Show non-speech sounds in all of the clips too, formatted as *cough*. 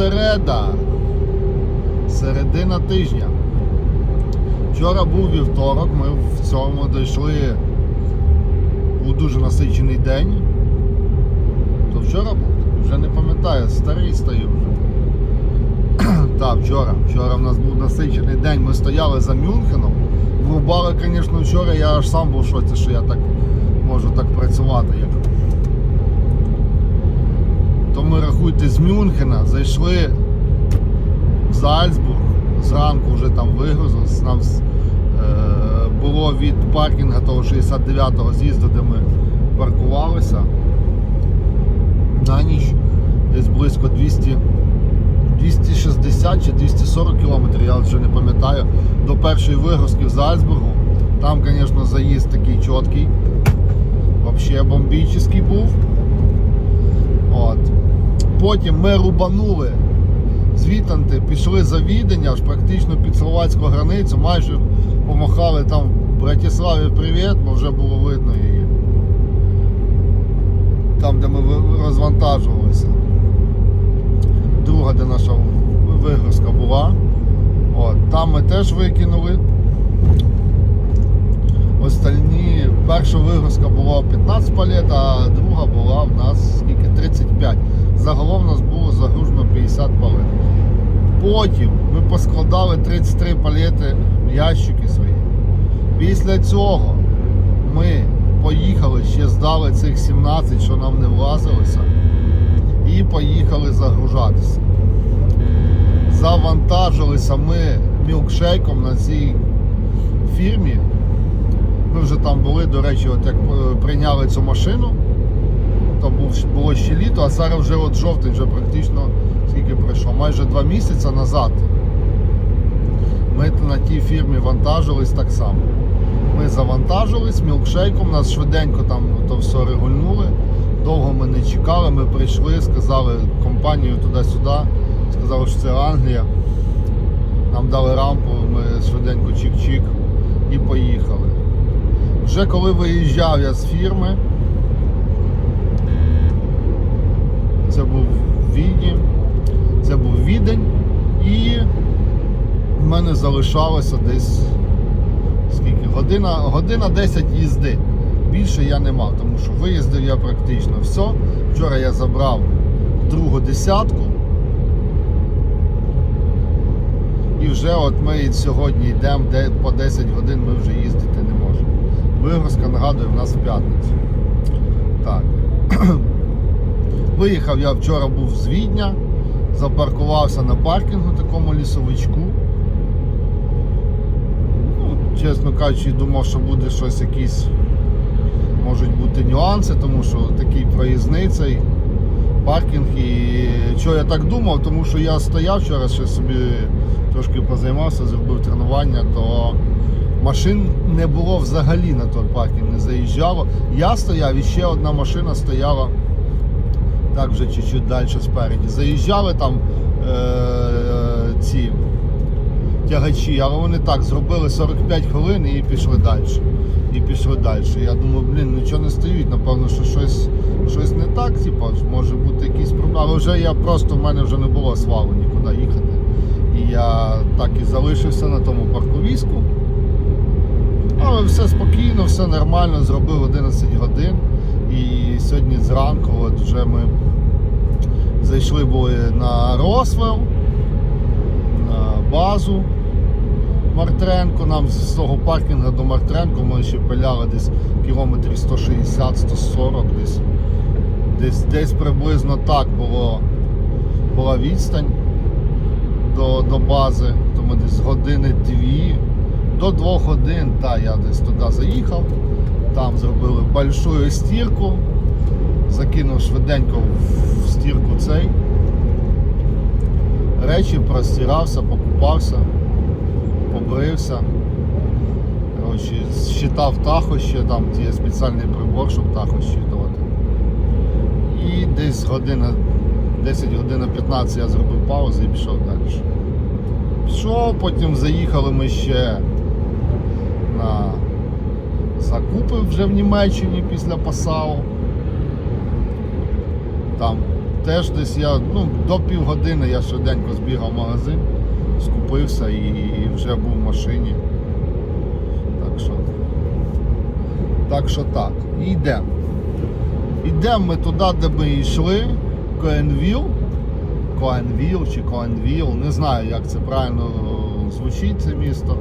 Середа. Середина тижня. Вчора був вівторок, ми в цьому дійшли. Був дуже насичений день. То вчора був? Вже не пам'ятаю, старий стаю вже. *clears throat* Так, вчора. Вчора в нас був насичений день. Ми стояли за Мюнхеном. Врубали, звісно, вчора я аж сам був в шоці, що я так можу так працювати. То ми рахуйте з Мюнхена, зайшли в Зальцбург, зранку вже там вигрузились. Нам е, було від паркінга того 69-го з'їзду, де ми паркувалися. На ніч десь близько 200 260 чи 240 кілометрів, я вже не пам'ятаю, до першої вигрузки в Зальцбургу. Там, звісно, заїзд такий чіткий. Взагалі бомбічний був. От. Потім ми рубанули звітанти, пішли за Відень, аж практично під словацьку границю, майже помахали там Братиславі привіт, бо вже було видно її. Там, де ми розвантажувалися друга, де наша вигрузка була. От, там ми теж викинули. Остальні, перша вигрузка була 15 палет, а друга була в нас скільки? 35. Загалом у нас було загружено 50 палет. Потім ми поскладали 33 палети в ящики свої. Після цього ми поїхали, ще здали цих 17, що нам не влазилося і поїхали загружатися. Завантажилися ми мілкшейком на цій фірмі. Ми вже там були, до речі, от як е, прийняли цю машину, то був, було ще літо, а зараз вже от жовтень вже практично скільки пройшло, майже два місяці назад. Ми на тій фірмі вантажились так само. Ми завантажились мілкшейком, нас швиденько там то все регульнули. Довго ми не чекали, ми прийшли, сказали компанію туди-сюди, сказали, що це Англія. Нам дали рампу, ми швиденько чик-чик і поїхали. Вже коли виїжджав я з фірми, це був Відень, це був Відень, і в мене залишалося десь скільки? Година, година 10 їзди. Більше я не мав, тому що виїздив я практично все. Вчора я забрав другу десятку. І вже от ми сьогодні йдемо, де по 10 годин ми вже їздити не можемо. Вигрузка, нагадую, в нас в п'ятницю. Так. *clears throat* Виїхав я вчора був з Відня, запаркувався на паркінгу такому лісовичку. Ну, чесно кажучи, думав, що буде щось якісь можуть бути нюанси, тому що такий проїзний цей паркінг. І що я так думав, тому що я стояв вчора, ще собі трошки позаймався, зробив тренування, то машин не було взагалі на той паркінг, не заїжджало. Я стояв і ще одна машина стояла так вже чуть-чуть далі спереді. Заїжджали там е- ці тягачі, але вони так зробили 45 хвилин і пішли далі. І пішли далі. Я думаю, блін, нічого не стоїть, напевно, що щось, щось не так, типу, може бути якісь проблеми. Але вже я просто в мене вже не було свалу нікуди їхати. І я так і залишився на тому парковіску. Але все спокійно, все нормально, зробив 11 годин. І сьогодні зранку от вже ми зайшли були на Росвел, на базу. Мартренко, нам з того паркінгу до Мартренко ми ще пиляли десь кілометрів 160-140 десь. Десь десь приблизно так було, була відстань до, до бази, то ми десь години дві, до двох годин, та я десь туди заїхав, там зробили большую стірку, закинув швиденько в стірку цей. Речі простирався, покупався побрився. Коротше, щитав тахо ще, там є спеціальний прибор, щоб тахо щитувати. І десь година, 10 годин 15 я зробив паузу і пішов далі. Пішов, потім заїхали ми ще на закупи вже в Німеччині після Пасау. Там теж десь я ну, до півгодини я швиденько збігав в магазин, скупився і вже був в машині. Так що, так що так. Йдемо. Йдемо ми туди, де ми йшли, Коенвіл. Коенвіл чи Коенвіл, не знаю, як це правильно звучить це місто.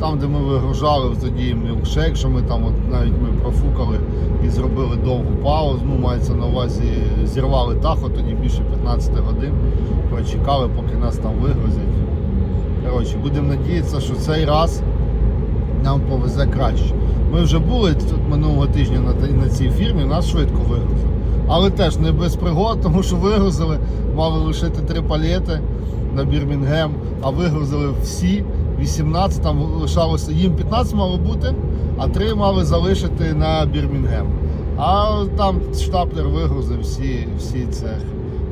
Там, де ми вигружали тоді мілкшейк, що ми там от навіть ми профукали і зробили довгу паузу. Ну, мається на увазі, зірвали тахо, тоді більше 15 годин. Прочекали, поки нас там вигрузять. Коротше, будемо надіятися, що цей раз нам повезе краще. Ми вже були тут минулого тижня на, на цій фірмі, нас швидко вигрузили. Але теж не без пригод, *laughs* тому що вигрузили, мали лишити три палети на Бірмінгем, а вигрузили всі 18, там лишалося, їм 15 мало бути, а 3 мали залишити на Бірмінгем. А там штаплер вигрузив всі, всі це,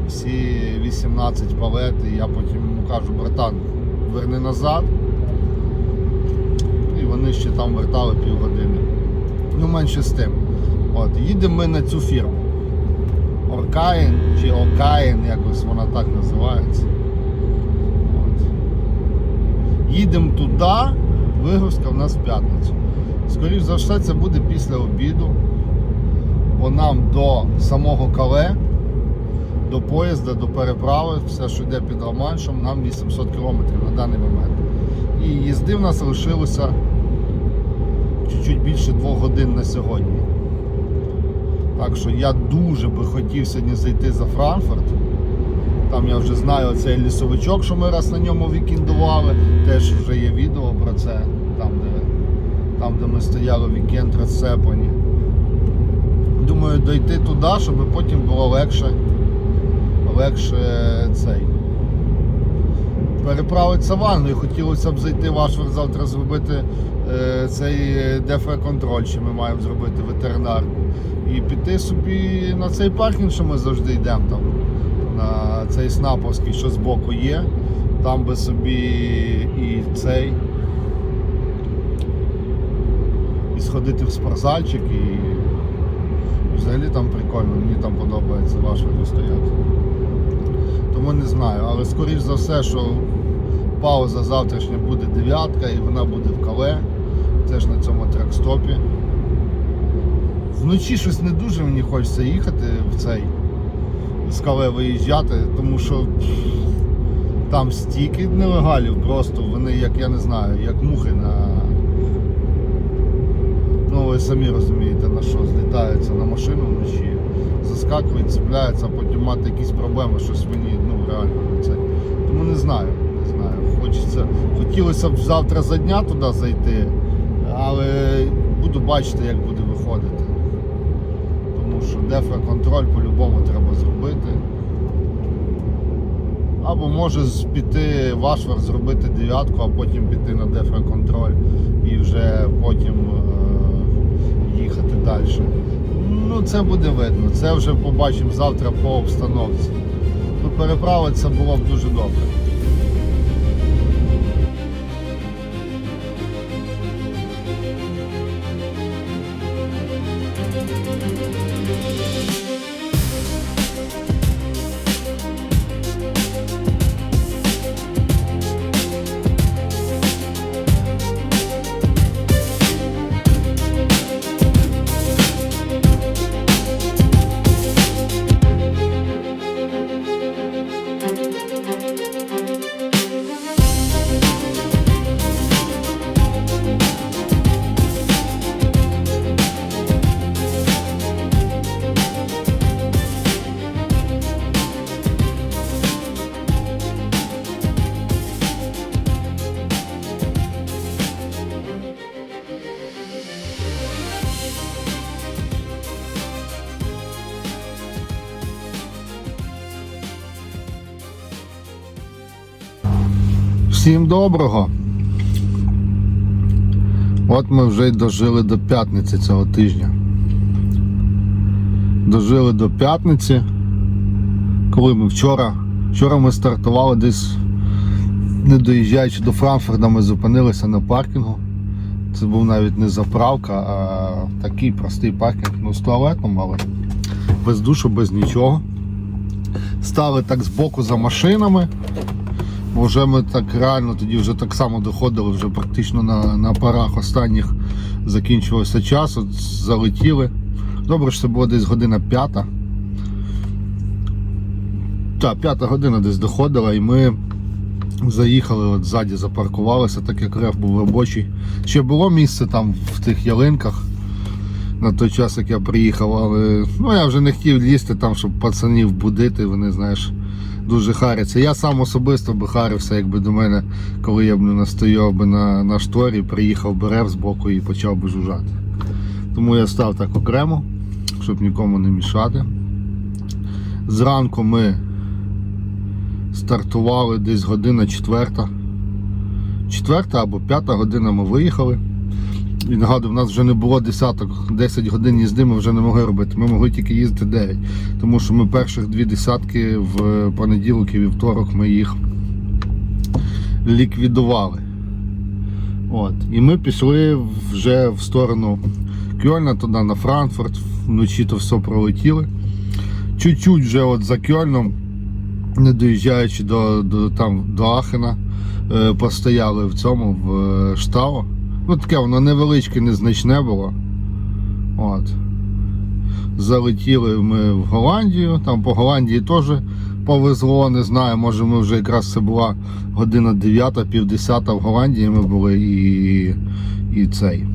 всі 18 палет, і я потім йому кажу, братан, верни назад. І вони ще там вертали півгодини. Ну, менше з тим. От, їдемо ми на цю фірму. Оркаїн чи Окаїн, якось вона так називається. Їдемо туди, вигрузка в нас в п'ятницю. Скоріше за все, це буде після обіду, бо нам до самого кале, до поїзда, до переправи, все, що йде під Романшем, нам 800 кілометрів на даний момент. І їзди в нас лишилося чуть-чуть більше двох годин на сьогодні. Так що я дуже би хотів сьогодні зайти за Франкфурт. Там я вже знаю цей лісовичок, що ми раз на ньому вікендували. Теж вже є відео про це, там, де, там, де ми стояли вікенд розцепані. Думаю, дойти туди, щоб потім було легше, легше цей. Переправитися в Англію. Хотілося б зайти в Ашфорд завтра зробити е, цей дефреконтроль, що ми маємо зробити ветеринарку. І піти собі на цей паркінг, що ми завжди йдемо там, на цей снаповський, що збоку є. Там би собі і цей. І сходити в спортзальчик і, взагалі там прикольно, мені там подобається в Ашфорді стояти. Тому не знаю, але скоріш за все, що пауза завтрашня буде дев'ятка і вона буде в кале. Теж на цьому трекстопі. Вночі щось не дуже мені хочеться їхати в цей з кале виїжджати, тому що там стільки нелегалів просто, вони як я не знаю, як мухи на. Ну ви самі розумієте на що злітаються на машину вночі, заскакують, цепляються, а потім мати якісь проблеми, щось мені ну реально це. Тому не знаю, не знаю. Хочеться, хотілося б завтра за дня туди зайти, але буду бачити, як буде виходити. Дефраконтроль по-любому треба зробити. Або може піти в Ашвар, зробити дев'ятку, а потім піти на дефраконтроль і вже потім е, їхати далі. Ну, це буде видно. Це вже побачимо завтра по обстановці. Ну, переправитися було б дуже добре. Доброго. От ми вже й дожили до п'ятниці цього тижня. Дожили до п'ятниці. Коли ми вчора. Вчора ми стартували десь, не доїжджаючи до Франкфурта, ми зупинилися на паркінгу. Це був навіть не заправка, а такий простий паркінг, ну з туалетом, але без душу, без нічого. Стали так збоку за машинами. Вже ми так реально тоді вже так само доходили, вже практично на, на парах останніх закінчувався час, от залетіли. Добре, що це було десь година п'ята. Так, п'ята година десь доходила, і ми заїхали, от ззаді запаркувалися, так як реф був робочий. Ще було місце там в тих ялинках на той час, як я приїхав, але ну, я вже не хотів лізти там, щоб пацанів будити, вони, знаєш, дуже харяться. Я сам особисто би харився, якби до мене, коли я б не настояв би на, на шторі, приїхав би рев з боку і почав би жужжати. Тому я став так окремо, щоб нікому не мішати. Зранку ми стартували десь година четверта. Четверта або п'ята година ми виїхали. І нагадую, в нас вже не було десяток, 10 годин їзди ми вже не могли робити. Ми могли тільки їздити 9. Тому що ми перших дві десятки в понеділок і вівторок ми їх ліквідували. От. І ми пішли вже в сторону Кьольна, туди на Франкфурт, вночі то все пролетіли. Чуть-чуть вже от за Кьольном, не доїжджаючи до, до, там, до Ахена, е, постояли в цьому в е, штаво. Ну таке воно невеличке, незначне було. От. Залетіли ми в Голландію, там по Голландії теж повезло, не знаю, може ми вже якраз це була година 9, півдесята в Голландії ми були і, і цей.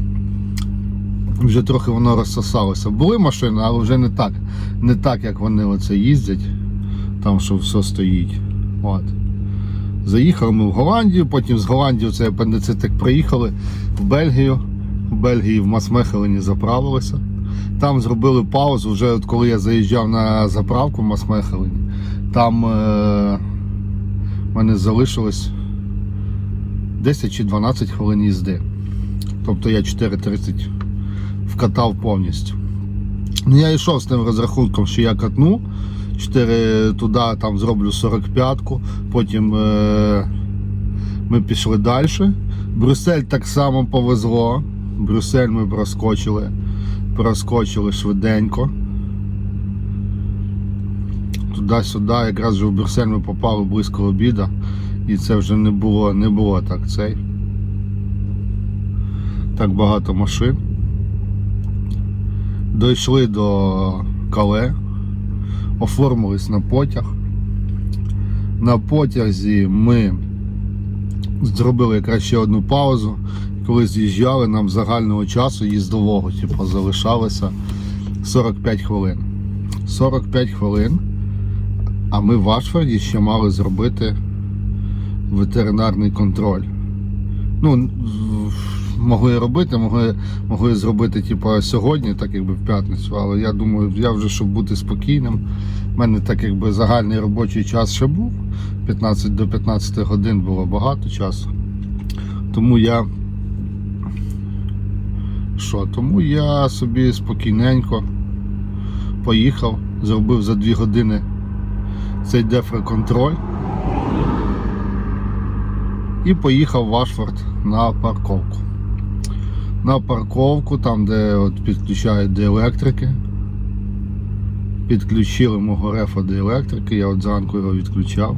Вже трохи воно розсосалося. Були машини, але вже не так, не так, як вони оце їздять, там що все стоїть. От. Заїхали ми в Голландію, потім з Голландії цей апендицитик приїхали в Бельгію. В Бельгії в Масмехелені заправилися. Там зробили паузу, вже от коли я заїжджав на заправку в Масмехелені, там е- мене залишилось 10 чи 12 хвилин їзди. Тобто я 4.30 вкатав повністю. Ну, я йшов з тим розрахунком, що я катну. 4 туди там зроблю 45-ку, потім е, ми пішли далі. Брюссель так само повезло. Брюссель ми проскочили, проскочили швиденько. Туди-сюди, якраз вже в Брюссель ми попали близько обіду, і це вже не було, не було так цей. Так багато машин. Дійшли до Кале оформились на потяг. На потязі ми зробили якраз ще одну паузу. Коли з'їжджали, нам загального часу їздового типу, залишалося 45 хвилин. 45 хвилин, а ми в Ашфорді ще мали зробити ветеринарний контроль. Ну, могли робити, могли, могли зробити типу, сьогодні, так якби в п'ятницю, але я думаю, я вже щоб бути спокійним. У мене так якби загальний робочий час ще був. 15 до 15 годин було багато часу. Тому я. Що, тому я собі спокійненько поїхав, зробив за 2 години цей дефреконтроль і поїхав в Ашфорд на парковку. На парковку, там де от підключають до електрики. Підключили мого рефа до електрики, я от зранку його відключав.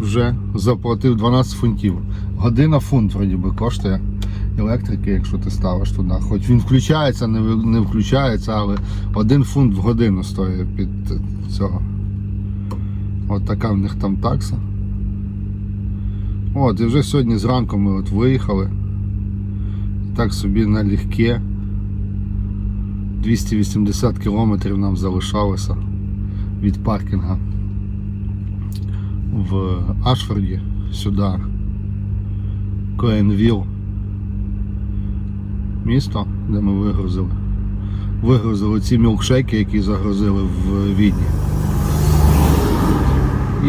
Вже заплатив 12 фунтів. Година фунт вроді би коштує електрики, якщо ти ставиш туди. Хоч він включається, не, не включається, але один фунт в годину стоїть під цього. От така в них там такса. От, і вже сьогодні зранку ми от виїхали. Так собі налегке. 280 кілометрів нам залишалося від паркінга в Ашфорді сюди. Коенвіл. Місто, де ми вигрузили. Вигрузили ці мілкшейки, які загрузили в Відні.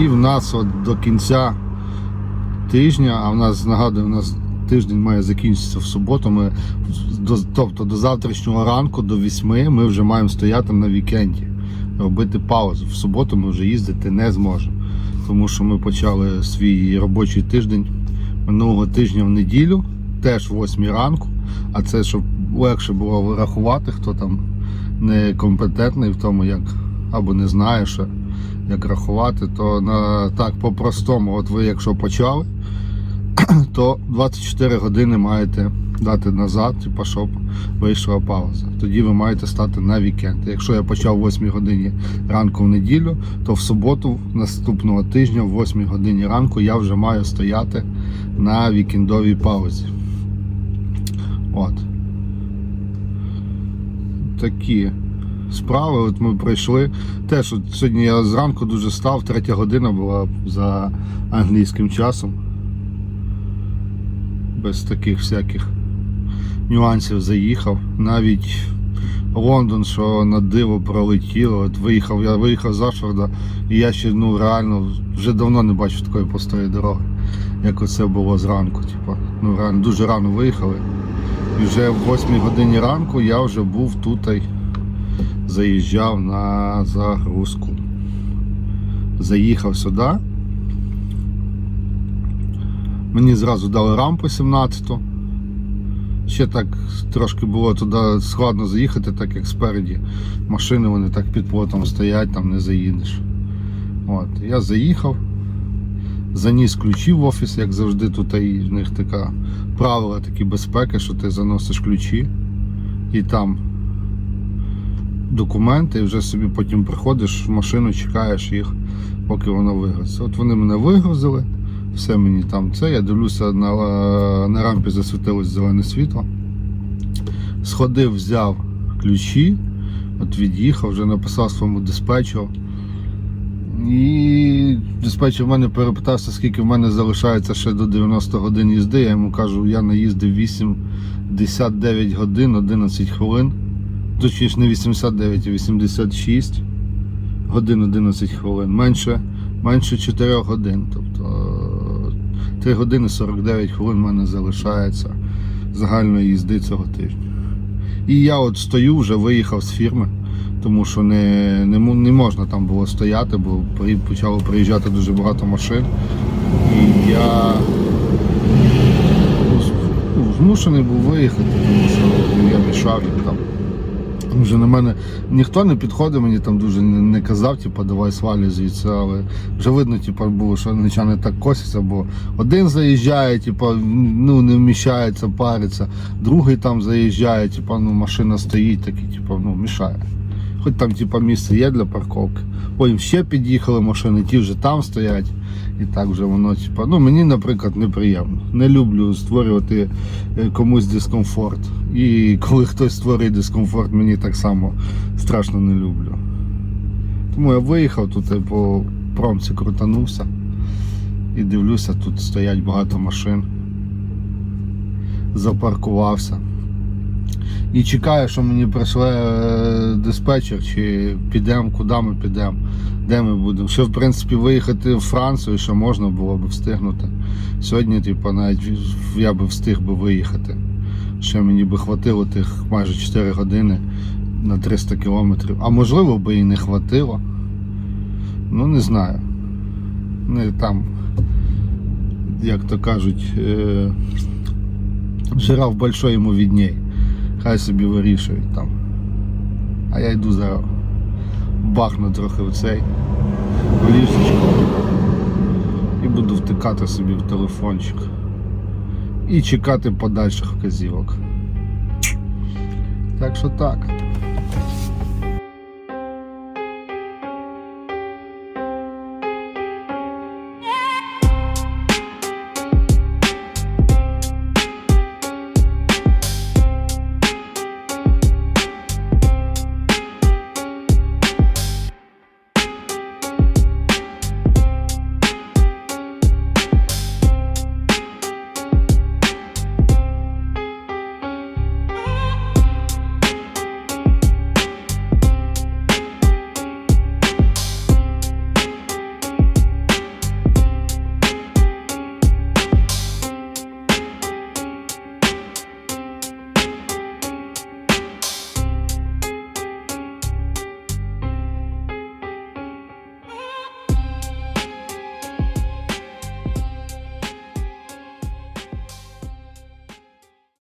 І в нас от до кінця тижня, а в нас нагадую, у нас тиждень має закінчитися в суботу. Ми, до, тобто до завтрашнього ранку, до 8 ми вже маємо стояти на вікенді, робити паузу. В суботу ми вже їздити не зможемо. Тому що ми почали свій робочий тиждень минулого тижня в неділю. теж 8 ранку, а це щоб легше було вирахувати, хто там некомпетентний в тому, як або не знає, що, як рахувати, то на так по-простому, от ви якщо почали, *clears throat* то 24 години маєте дати назад, типу, щоб вийшла пауза. Тоді ви маєте стати на вікенд. Якщо я почав о 8 годині ранку в неділю, то в суботу наступного тижня, в 8 годині ранку, я вже маю стояти на вікендовій паузі. От. Такі справи. От ми прийшли. Теж от сьогодні я зранку дуже став, третя година була за англійським часом. Без таких всяких нюансів заїхав. Навіть Лондон, що на диво пролетіло. От виїхав, я виїхав з Ашфорда, і я ще ну реально вже давно не бачив такої пустої дороги, як оце було зранку. Типу, ну реально дуже рано виїхали. І вже в 8 годині ранку я вже був тут, і заїжджав на загрузку. Заїхав сюди. Мені зразу дали рампу 17-ту. Ще так трошки було туди складно заїхати, так як спереді машини вони так під плотом стоять, там не заїдеш. От, я заїхав, заніс ключі в офіс, як завжди, тут і в них така правила такі безпеки, що ти заносиш ключі і там документи, і вже собі потім приходиш в машину, чекаєш їх, поки воно вигрузиться. От вони мене вигрузили, все мені там це. Я дивлюся, на, на рампі засвітилось зелене світло. Сходив, взяв ключі, от від'їхав, вже написав своєму диспетчеру. І диспетчер в мене перепитався, скільки в мене залишається ще до 90 годин їзди. Я йому кажу, я наїздив 89 годин, 11 хвилин. Точніше не 89, а 86 годин 11 хвилин. Менше, менше 4 годин. Тобто 3 години 49 хвилин в мене залишається загальної їзди цього тижня. І я от стою, вже виїхав з фірми, тому що не, не, не можна там було стояти, бо почало приїжджати дуже багато машин. І я ну, змушений був виїхати, тому що я мішав їм там. Вже на мене ніхто не підходив, мені там дуже не, не казав, типу, давай свалі звідси, але вже видно, типу, було, що нічого так косяться, бо один заїжджає, типу, ну не вміщається, париться, другий там заїжджає, типу, ну машина стоїть, такий, типу, ну мішає. Хоч там типу, місце є для парковки. Потім ще під'їхали машини, ті вже там стоять. І так вже воно, типу, ну мені, наприклад, неприємно. Не люблю створювати е, комусь дискомфорт. І коли хтось створює дискомфорт, мені так само страшно не люблю. Тому я виїхав тут і по промці крутанувся. І дивлюся, тут стоять багато машин. Запаркувався. І чекаю, що мені прийшле е, диспетчер, чи підемо, куди ми підемо, де ми будемо. Ще, в принципі, виїхати в Францію, що можна було б встигнути. Сьогодні, типу, навіть я би встиг би виїхати. Ще мені би хватило тих майже 4 години на 300 кілометрів. А можливо би і не хватило. Ну, не знаю. Не там, як то кажуть, е, жираф большой йому відній. Хай собі вирішують там. А я йду зараз бахну трохи в цей в ліжечко і буду втикати собі в телефончик. І чекати подальших вказівок. Так що так.